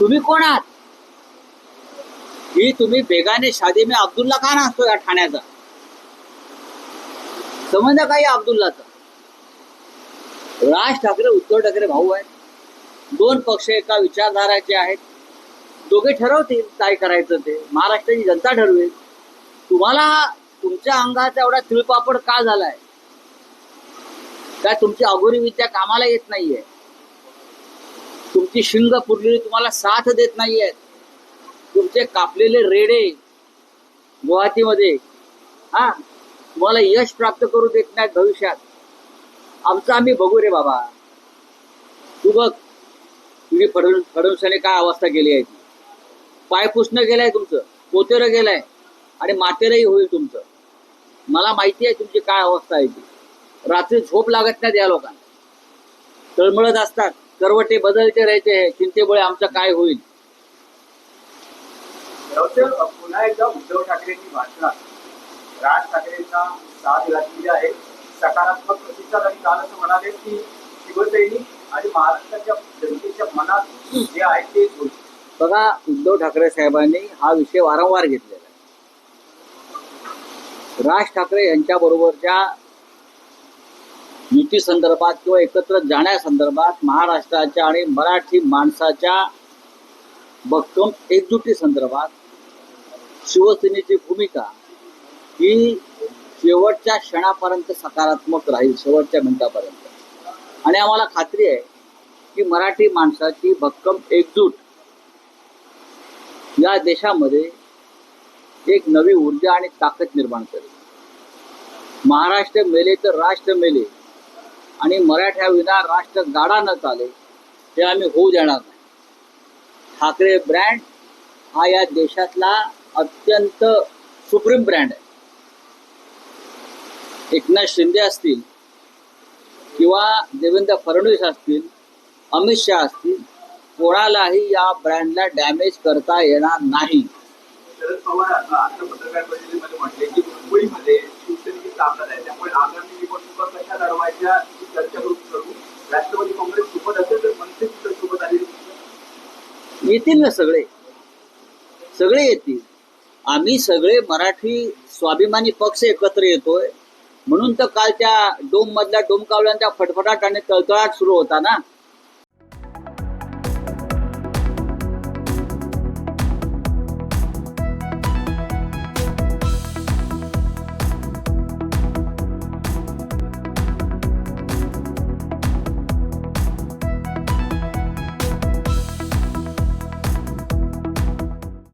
तुम्ही कोण आहात? ही तुम्ही बेगाने शादी में अब्दुल्ला का असतो या ठाण्याचा? समजा काही अब्दुल्लाचा? राज ठाकरे उद्धव ठाकरे भाऊ आहेत. दोन पक्ष एका विचारधाराचे आहेत. दोघे ठरवतील काय करायचं ते. महाराष्ट्राची जनता ठरवेल. तुम्हाला तुमच्या अंगाचा एवढा तिळपापड का झालाय? काय तुमची अघोरी विद्या कामाला येत नाहीये? तुमची शिंग पुरलेली तुम्हाला साथ देत नाहीये. तुमचे कापलेले रेडे गुवाहाटीमध्ये हा तुम्हाला यश प्राप्त करू देत नाहीत भविष्यात. आमचं आम्ही बघू रे बाबा. तू बघ तुम्ही फडण फडणवीसाने काय अवस्था केली आहे ती. पाय पुसणं गेलाय तुमचं पोतेरं गेलाय आणि मातेरही होईल तुमचं. मला माहिती आहे तुमची काय अवस्था आहे ती. रात्री झोप लागत नाही या लोकांना. तळमळत असतात. करवटे बदलते राहायचे हे चिंतेमुळे आमचं काय होईल? पुन्हा एकदा उद्धव ठाकरेंनी भाषणात राज ठाकरेंना साथ घातलेली आहे. सकारात्मक प्रतिसाद आणि काल असं म्हणाले की शिवसैनिक आणि महाराष्ट्राच्या जनतेच्या मनात जे आहे ते बघा उद्धव ठाकरे साहेबांनी हा विषय वारंवार घेतलेला आहे. राज ठाकरे यांच्या बरोबरच्या युती संदर्भात किंवा एकत्र जाण्यासंदर्भात महाराष्ट्राच्या आणि मराठी माणसाच्या भक्कम एकजुटी संदर्भात शिवसेनेची भूमिका ही शेवटच्या क्षणापर्यंत सकारात्मक राहील शेवटच्या मिनिटापर्यंत. आणि आम्हाला खात्री आहे की मराठी माणसाची भक्कम एकजूट या देशामध्ये एक नवी ऊर्जा आणि ताकद निर्माण करेल. महाराष्ट्र मेले तर राष्ट्र मेले. आणि मराठ्याविना राष्ट्र गाडा न चाले हे आम्ही होऊ देणार नाही. ठाकरे ब्रँड हा या देशातला अत्यंत सुप्रीम ब्रँड आहे. एकनाथ शिंदे असतील किंवा देवेंद्र फडणवीस असतील अमित शहा असतील कोणालाही या ब्रँडला डॅमेज करता येणार नाही. शरद पवार आता पत्रकार परिषदेमध्ये म्हटले की मुंबईमध्ये शिवसेनेची ताकद आहे. त्यामुळे आगामी निवडणुका कशा लढवायच्या राष्ट्रवादी काँग्रेस सोबत असेल तर मनसे सुद्धा सोबत आले येतील ना सगळे. सगळे येतील. आम्ही सगळे मराठी स्वाभिमानी पक्ष एकत्र येतोय. म्हणून तर काल त्या डोम मधल्या डोमकावल्यांच्या फटफटाट आणि तळतळाट सुरू होता ना.